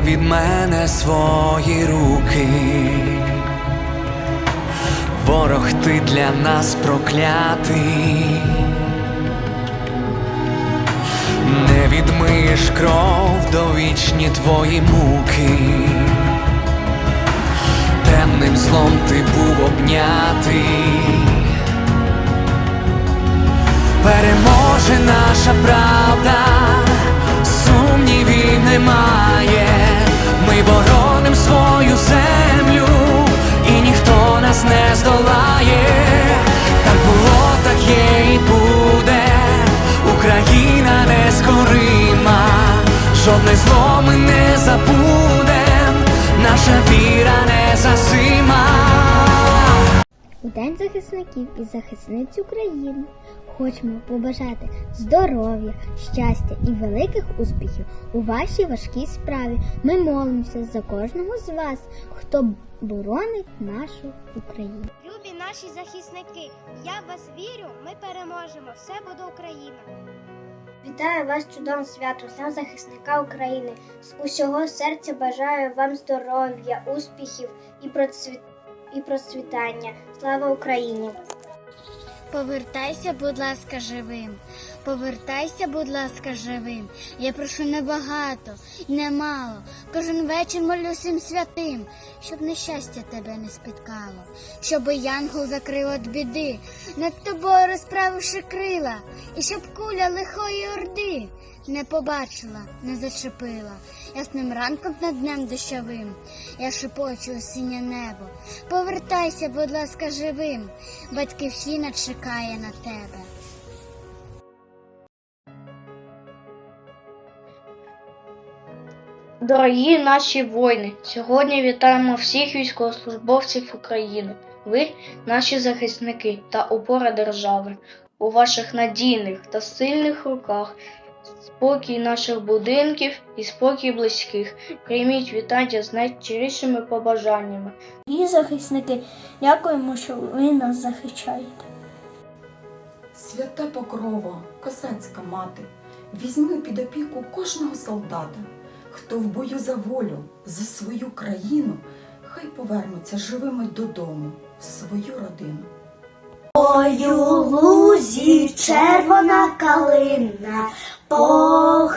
від мене свої руки. Ворог ти для нас проклятий. Не відмиєш кров довічні твої муки. Темним злом ти був обнятий. Переможе наша правда, немає. Ми бороним свою землю, і ніхто нас не здолає. Так було, так є і буде. Україна нескорима, жодне зло ми не забудем, наша віра не засима. День захисників і захисниць України хочемо побажати здоров'я, щастя і великих успіхів у вашій важкій справі. Ми молимося за кожного з вас, хто боронить нашу Україну. Любі наші захисники, я в вас вірю, ми переможемо. Все буде Україна. Вітаю вас чудовим святом, Днем захисника України. З усього серця бажаю вам здоров'я, успіхів і процвіт... і процвітання. Слава Україні! Повертайся, будь ласка, живим. Повертайся, будь ласка, живим. Я прошу небагато немало. Кожен вечір молю всім святим, щоб нещастя тебе не спіткало, щоби янгол закрив від біди, над тобою розправивши крила, і щоб куля лихої орди не побачила, не зачепила. Ясним ранком над днем дощовим я шепочу у синє небо. Повертайся, будь ласка, живим. Батьківщина чекає на тебе. Дорогі наші воїни, сьогодні вітаємо всіх військовослужбовців України. Ви наші захисники та опора держави. У ваших надійних та сильних руках спокій наших будинків і спокій близьких. Прийміть вітання з найщирішими побажаннями. Дорогі захисники, дякуємо, що ви нас захищаєте. Свята покрова, косацька мати, візьми під опіку кожного солдата, хто в бою за волю, за свою країну, хай повернуться живими додому, в свою родину. Ой, у лузі червона калина похилилася,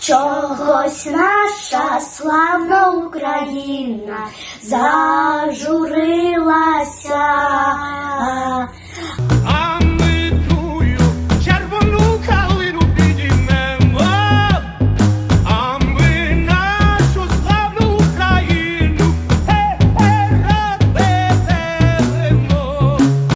чогось наша славна Україна зажурилася.